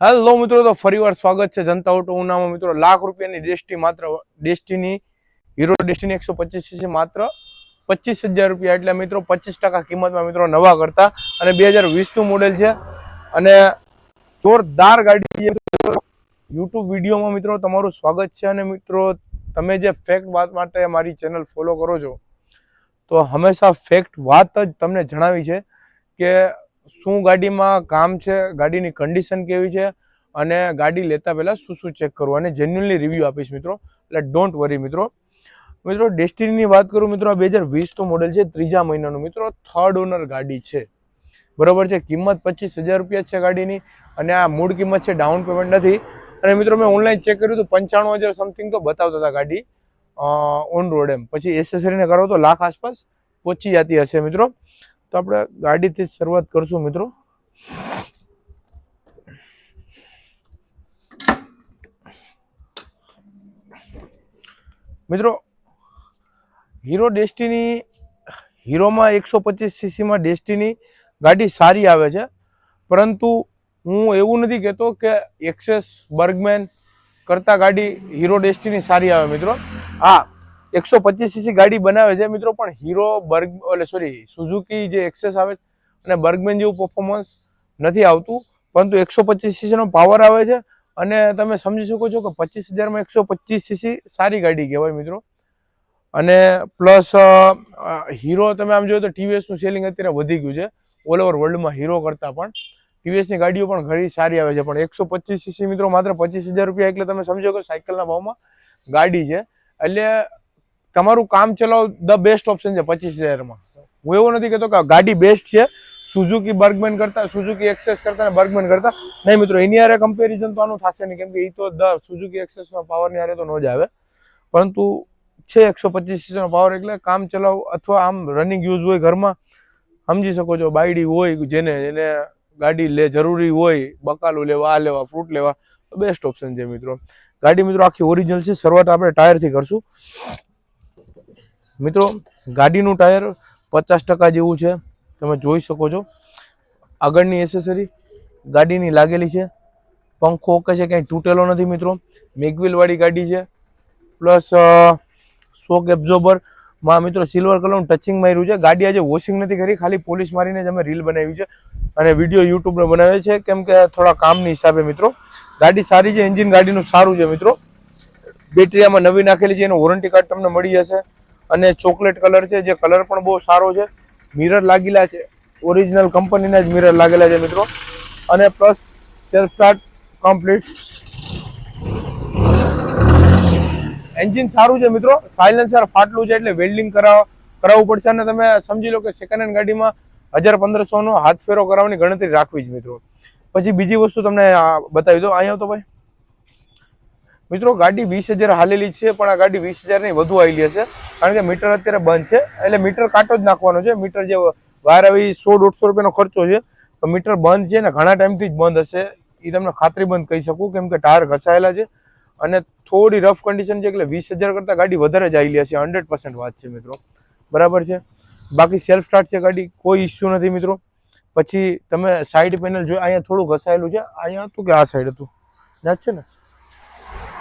Hello મિત્રો, તો ફરીવાર સ્વાગત છે જનતા ઓટો ઉનામાં. મિત્રો, લાખ રૂપિયાની ડેસ્ટી માત્ર ડેસ્ટીની હીરો ડેસ્ટીની એકસો પચીસ માત્ર પચીસ હજાર રૂપિયા. એટલે મિત્રો, પચીસ ટકા કિંમતમાં મિત્રો નવા કરતા. અને બે હજાર વીસનું મોડેલ છે. અને જોરદાર ગાડી યુટ્યુબ વિડીયોમાં મિત્રો તમારું સ્વાગત છે. અને મિત્રો, તમે જે ફેક્ટ વાત માટે મારી ચેનલ ફોલો કરો છો, તો હંમેશા ફેક્ટ વાત જ તમને જણાવી છે કે શું ગાડીમાં કામ છે, ગાડીની કન્ડિશન કેવી છે અને ગાડી લેતા પહેલાં શું શું ચેક કરવું અને જેન્યુનલી રિવ્યૂ આપીશ મિત્રો. એટલે ડોન્ટ વરી મિત્રો. મિત્રો ડેસ્ટિનીની વાત કરું મિત્રો, આ બે હજાર વીસનું મોડેલ છે, ત્રીજા મહિનાનું મિત્રો થર્ડ ઓનર ગાડી છે. બરોબર છે, કિંમત પચીસ હજાર રૂપિયા છે ગાડીની અને આ મૂળ કિંમત છે ડાઉન પેમેન્ટ નથી. અને મિત્રો, મેં ઓનલાઈન ચેક કર્યું હતું, પંચાણું હજાર સમથિંગ તો બતાવતા હતા ગાડી ઓન રોડ એમ. પછી એસેસરીને કરો તો લાખ આસપાસ પહોંચી જતી હશે મિત્રો. તો આપણે ગાડીથી જ શરૂઆત કરશું મિત્રો. મિત્રો હીરો ડેસ્ટિની હીરોમાં એકસો પચીસ સીસીમાં ડેસ્ટિની ગાડી સારી આવે છે. પરંતુ હું એવું નથી કહેતો કે એક્સેસ બર્ગમેન કરતા ગાડી હીરો ડેસ્ટિની સારી આવે મિત્રો. હા એકસો પચીસ સીસી ગાડી બનાવે છે મિત્રો, પણ હીરો બર્ગ એટલે સોરી સુઝુકી જે એક્સેસ આવે છે અને બર્ગમેન જેવું પરફોર્મન્સ નથી આવતું, પરંતુ એકસો પચીસ સીસીનો પાવર આવે છે અને તમે સમજી શકો છો કે પચીસ હજારમાં એકસો પચીસ સીસી સારી ગાડી કહેવાય મિત્રો. અને પ્લસ હીરો તમે આમ જોયો તો ટીવીએસનું સેલિંગ અત્યારે વધી ગયું છે ઓલ ઓવર વર્લ્ડમાં હીરો કરતાં પણ. ટીવીએસની ગાડીઓ પણ ઘણી સારી આવે છે, પણ એકસો પચીસ સીસી મિત્રો માત્ર પચીસ હજાર રૂપિયા એટલે તમે સમજો કે સાયકલના ભાવમાં ગાડી છે. એટલે તમારું કામ ચલાવ ધ બેસ્ટ ઓપ્શન છે પચીસ હજારમાં. હું એવું નથી કહેતો કે ગાડી બેસ્ટ છે સુઝુકી બર્ગમેન કરતા સુઝુકી એક્સેસ કરતા બર્ગમેન કરતા. નહીં મિત્રો, એની હારે કમ્પેરિઝન તો આનું થશે નહીં, કેમ કે એ તો ધ સુઝુકી એક્સેસનો પાવરની હારે તો ન જ આવે. પરંતુ છે એકસો પચીસ સીસીનો પાવર એટલે કામ ચલાવ અથવા આમ રનિંગ યુઝ હોય ઘરમાં, સમજી શકો છો, બાયડી હોય જેને એને ગાડી લે, જરૂરી હોય, બકાલું લેવા, આ લેવા ફ્રૂટ લેવા બેસ્ટ ઓપ્શન છે મિત્રો. ગાડી મિત્રો આખી ઓરિજિનલ છે, શરૂઆત આપણે ટાયરથી કરશું. મિત્રો, ગાડીનું ટાયર પચાસ ટકા જેવું છે. તમે જોઈ શકો છો. આગળની એસેસરી ગાડીની લાગેલી છે. પંખો ઓકે છે ક્યાંય તૂટેલો નથી મિત્રો. મેગવિલવાળી ગાડી છે. પ્લસ શોક એબ્ઝોર્બરમાં મિત્રો સિલ્વર કલરનું ટચિંગ માર્યું છે. ગાડી આજે વોશિંગ નથી કરી, ખાલી પોલીસ મારીને જ અમે રીલ બનાવી છે અને વીડિયો યુટ્યુબને બનાવે છે. કેમ કે થોડા કામની હિસાબે મિત્રો. ગાડી સારી છે એન્જિન ગાડીનું સારું છે મિત્રો. બેટરી આમાં નવી નાખેલી છે, એનું વોરંટી કાર્ડ તમને મળી જશે. અને ચોકલેટ કલર છે, જે કલર પણ બહુ સારો છે. મિરર લાગેલા છે. ઓરિજિનલ કંપનીના જ મિરર લાગેલા છે મિત્રો. અને plus self start complete engine સારું છે મિત્રો. સાયલેન્સર ફાટલું છે એટલે વેલ્ડિંગ કરાવ, કરાવવું પડશે. અને તમે સમજી લો કે સેકન્ડ હેન્ડ ગાડીમાં હજાર પંદરસોનો હાથ ફેરો કરાવવાની ગણતરી રાખવી જ મિત્રો. પછી બીજી વસ્તુ તમને બતાવી દો અહીંયા તો ભાઈ. મિત્રો, ગાડી વીસ હજાર હાલેલી છે, પણ આ ગાડી વીસ હજારની વધુ આવેલી હશે. કારણ કે મીટર અત્યારે બંધ છે, એટલે મીટર કાંટો જ નાખવાનો છે. મીટર જે વાર આવી સો દોઢસો રૂપિયાનો ખર્ચો છે, તો મીટર બંધ છે ને ઘણા ટાઈમથી જ બંધ હશે. એ તમને ખાતરી બંધ કહી શકું, કેમ કે ટાયર ઘસાયેલા છે. અને થોડી રફ કન્ડિશન છે, એટલે વીસ હજાર કરતાં ગાડી વધારે જ આવેલી હશે. હંડ્રેડ વાત છે, મિત્રો. બરાબર છે? બાકી સેલ્ફ સ્ટાર્ટ છે ગાડી, કોઈ ઇસ્યુ નથી, મિત્રો. પછી તમે સાઈડ પેનલ જો, અહીંયા થોડું ઘસાયેલું છે. અહીંયા હતું કે આ સાઈડ હતું. યાદ છે ને?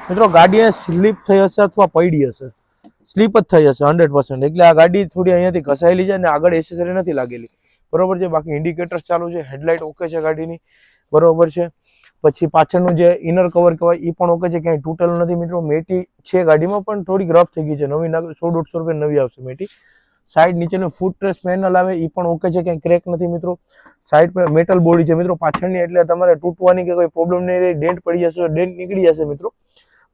મિત્રો ગાડી સ્લીપ થઈ હશે અથવા પડી હશે? સ્લીપ જ થઈ હશે, હંડ્રેડ પર્સન્ટ. એટલે આ ગાડી થોડી અહીંયાથી ઘસાયેલી છે અને આગળ એસેસરી નથી લાગેલી. બરોબર છે, બાકી ઇન્ડિકેટર્સ ચાલુ છે હેડલાઇટ ઓકે છે ગાડીની. બરોબર છે. પછી પાછળનું જે ઇનર કવર કહેવાય એ પણ ઓકે છે, ક્યાંય તૂટેલું નથી મિત્રો. મેટી છે ગાડીમાં, પણ થોડીક રફ થઈ ગઈ છે. નવી નાખ સો દોઢસો રૂપિયા નવી આવશે મેટી. સાઈડ નીચેનું ફૂટ ટ્રેસ પેનલ આવે એ પણ ઓકે છે, ક્યાંય ક્રેક નથી મિત્રો. સાઈડ પર મેટલ બોડી છે મિત્રો. પાછળની એટલે તમારે તૂટવાની કે કોઈ પ્રોબ્લેમ નહીં રહે. ડેન્ટ પડી જશે, ડેન્ટ નીકળી જશે મિત્રો.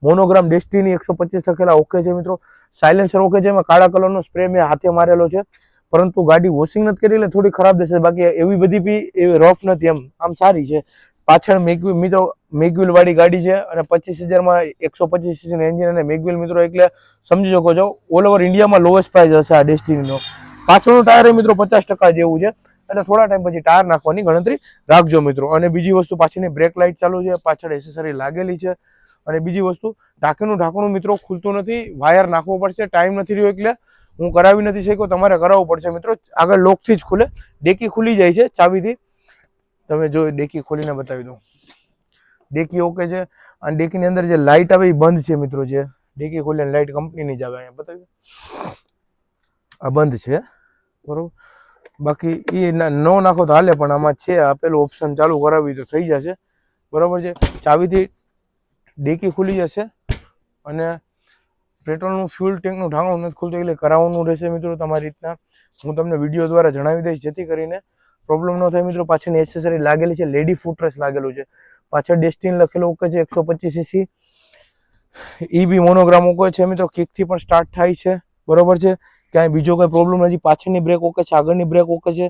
મોનોગ્રામ ડેસ્ટીની એકસો પચીસ લખેલા ઓકે છે મિત્રો. સાયલેન્સર ઓકે છે, એમાં કાળા કલરનો સ્પ્રે મેં હાથે મારેલો છે. પરંતુ ગાડી વોશિંગ નથી કરી, એટલે થોડી ખરાબ દેશે બાકી એવી બધી બી એવી રફ નથી એમ. આમ સારી છે. પાછળ મેગવી મિત્રો મેગવિલ વાળી ગાડી છે અને પચીસ હજારમાં એકસો પચીસ સીસીનું એન્જિન અને મેગવ્યુલ મિત્રો, એટલે સમજી શકો છો ઓલ ઓવર ઇન્ડિયામાં લોએસ્ટ પ્રાઇસ હશે આ ડેસ્ટિનીનો પાછળનું ટાયર મિત્રો પચાસ ટકા જેવું છે. એટલે થોડા ટાઈમ પછી ટાયર નાખવાની ગણતરી રાખજો મિત્રો. અને બીજી વસ્તુ પાછળની બ્રેક લાઇટ ચાલુ છે. પાછળ એસેસરી લાગેલી છે. અને બીજી વસ્તુ ઢાંકીનું ઢાંકણું મિત્રો ખુલતું નથી, વાયર નાખવો પડશે ટાઈમ નથી રહ્યો એટલે હું કરાવી નથી શક્યો, તમારે કરાવવું પડશે. મિત્રો, આગળ લોકથી જ ખુલે. ડેકી ખુલી જાય છે ચાવીથી. તમે જો ડેકી ખોલીને બતાવી દઉં. ડેકી ઓકે છે. અને ડેકીની અંદર જે લાઇટ આવે એ બંધ છે મિત્રો જે. ડેકી ખોલીને લાઇટ કંપનીની જ આવે અહીંયા. બતાવી આ બંધ છે. બરોબર? બાકી એ ન નાખો તો હાલે, પણ આમાં છે, આપેલું ઓપ્શન ચાલુ કરાવી તો થઈ જશે. બરાબર છે? ચાવીથી ડેકી ખુલી જશે અને પેટ્રોલનું ફ્યુલ ટેન્કનું ઢાંકણું નથી ખુલતું, એટલે કરાવવાનું રહેશે મિત્રો તમારી રીતના. હું તમને વીડિયો દ્વારા જણાવી દઈશ, જેથી કરીને પ્રોબ્લેમ ન થાય. મિત્રો, પાછળની એસેસરી લાગેલી છે, લેડી ફૂટરેસ લાગેલું છે. પાછળ ડેસ્ટિન લખેલું ઓકે છે એકસો પચીસ CC E B monogram okay છે મિત્રો. કિકથી પણ સ્ટાર્ટ થાય છે. બરોબર છે? ક્યાંય બીજો કોઈ પ્રોબ્લેમ નથી. પાછળની બ્રેક ઓકે છે, આગળની બ્રેક ઓકે છે.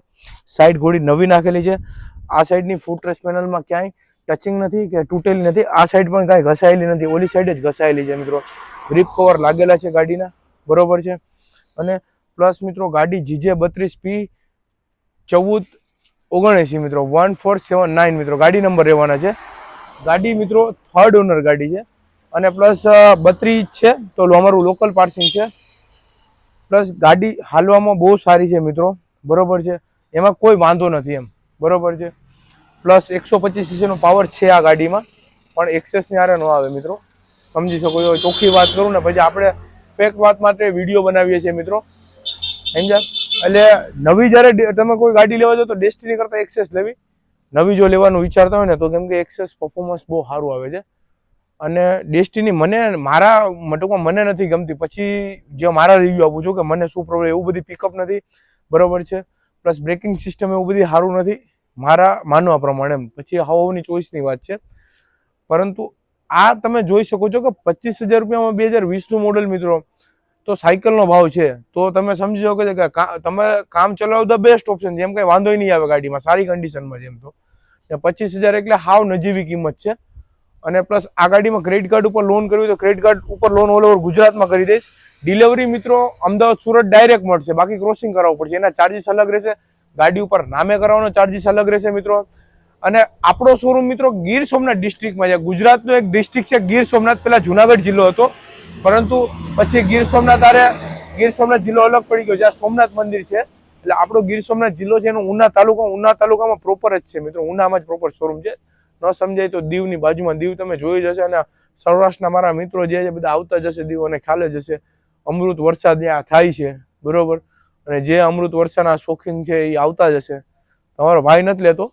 સાઈડ ઘોડી નવી નાખેલી છે. આ સાઈડની ફૂટરેસ પેનલમાં ક્યાંય ટચિંગ નથી કે તૂટેલી નથી. આ સાઈડ પણ કાંઈ ઘસાયેલી નથી. ઓલી સાઈડ જ ઘસાયેલી છે મિત્રો. ગ્રીપ કવર લાગેલા છે ગાડીના. બરોબર છે? અને પ્લસ મિત્રો ગાડી જીજે બત્રીસ પી ચૌદ ઓગણએંસી મિત્રો. વન ફોર સેવન નાઇન મિત્રો. ગાડી નંબર રહેવાના છે. ગાડી મિત્રો થર્ડ ઓનર ગાડી છે. અને પ્લસ બત્રીસ છે તો અમારું લોકલ પાર્સિંગ છે. પ્લસ ગાડી હાલવામાં બહુ સારી છે મિત્રો. બરોબર છે? એમાં કોઈ વાંધો નથી એમ. બરોબર છે? પ્લસ એકસો પચીસ સીસીનો પાવર છે આ ગાડીમાં. પણ એક્સેસની ન્યારે ન આવે મિત્રો. સમજી શકો છો, ચોખ્ખી વાત કરું ને પછી આપણે ફેક વાત માટે વીડિયો બનાવીએ છીએ મિત્રો. સમજ્યા એટલે નવી જ્યારે તમે કોઈ ગાડી લેવા જાઓ તો ડેસ્ટિની કરતાં એક્સેસ લેવી. નવી જો લેવાનું વિચારતા હોય ને તો કેમ કે એક્સેસ પરફોર્મન્સ બહુ સારું આવે છે. અને ડેસ્ટિની મને મારા ટૂંકમાં મને નથી ગમતી. પછી જે મારા રિવ્યુ આપું છું કે મને શું પ્રોબ્લેમ એવું બધી પિકઅપ નથી. બરોબર છે? પ્લસ બ્રેકિંગ સિસ્ટમ એવું બધી સારું નથી. મારા માનવા પ્રમાણે એમ. પછી હવાની ચોઈસની વાત છે. પરંતુ આ તમે જોઈ શકો છો કે પચીસ હજાર રૂપિયામાં બે હજાર વીસનું મોડલ મિત્રો, તો સાયકલનો ભાવ છે. તો તમે સમજી શકો છો કે તમે કામ ચલાવો ધ બેસ્ટ ઓપ્શન જેમ કંઈ વાંધો નહીં આવે ગાડીમાં, સારી કન્ડિશનમાં જેમ તો. પચીસ હજાર એટલે હાવ નજીવી કિંમત છે. અને પ્લસ આ ગાડીમાં ક્રેડિટ કાર્ડ ઉપર લોન કરવી તો ક્રેડિટ કાર્ડ ઉપર લોન ઓલ ઓવર ગુજરાતમાં કરી દઈશ. ડિલિવરી મિત્રો, અમદાવાદ, સુરત ડાયરેક્ટ મળશે. બાકી ક્રોસિંગ કરાવવું પડશે. એના ચાર્જીસ અલગ રહેશે. ગાડી ઉપર નામે કરવાનો ચાર્જીસ અલગ રહેશે મિત્રો. અને આપણો શોરૂમ મિત્રો ગીર સોમનાથ ડિસ્ટ્રિક્ટમાં છે. ગુજરાતનો એક ડિસ્ટ્રિક્ટ છે, ગીર સોમનાથ. પેલા જુનાગઢ જિલ્લો હતો. પરંતુ પછી ગીર સોમનાથ આરે ગીર સોમનાથ જિલ્લો અલગ પડી ગયો જ્યાં સોમનાથ મંદિર છે. એટલે આપણો ગીર સોમનાથ જિલ્લો છે એનો ઉના તાલુકા, ઉના તાલુકામાં પ્રોપર જ છે મિત્રો. ઉનામાં જ પ્રોપર શોરૂમ છે. ન સમજાય તો દીવની બાજુમાં દીવ તમે જોઈ જશે અને સૌરાષ્ટ્રના મારા મિત્રો જે છે, બધા આવતા જશે દીવ અને ખ્યાલ જ હશે. અમૃત વરસાદ ત્યાં થાય છે. બરોબર? અને જે અમૃત વર્ષાના શોખીન છે એ આવતા જ હશે તમારો ભાઈ નથી લેતો,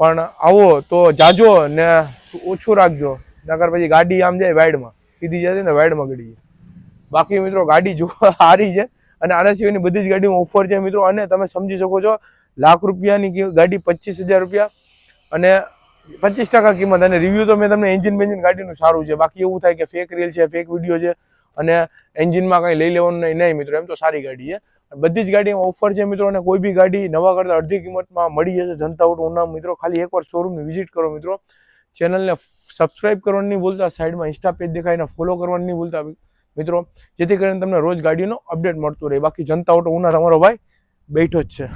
પણ આવો તો જાજો ને ઓછું રાખજો. નકર પછી ગાડી આમ જાય વાઇડમાં સીધી જતી ને વાઇડમાં ગડી જાય. બાકી મિત્રો ગાડી જો સારી છે અને આના સિવાયની બધી જ ગાડીમાં ઓફર છે મિત્રો. અને તમે સમજી શકો છો, લાખ રૂપિયાની ગાડી પચીસ હજાર રૂપિયા અને પચીસ ટકા કિંમત. અને રિવ્યુ તો મેં તમને એન્જિન બેન્જિન ગાડીનું સારું છે. બાકી એવું થાય કે ફેક રીલ છે ફેક વીડિયો છે અને એન્જિનમાં કંઈ લઈ લેવાનું નહીં નહીં મિત્રો. એમ તો સારી ગાડી છે. બધી જ ગાડીમાં ઓફર છે મિત્રો, અને કોઈ બી ગાડી નવા કરતાં અડધી કિંમતમાં મળી જશે. જનતા ઓટો ઉના મિત્રો, ખાલી એકવાર શોરૂમની વિઝિટ કરો મિત્રો. ચેનલને સબસ્ક્રાઇબ કરવાની નહીં ભૂલતા સાઈડમાં ઇન્સ્ટા પેજ દેખાઈને ફોલો કરવાની નહીં ભૂલતા મિત્રો. જેથી કરીને તમને રોજ ગાડીનો અપડેટ મળતું રહે. બાકી જનતા ઓટો ઉના તમારો ભાઈ બેઠો જ છે.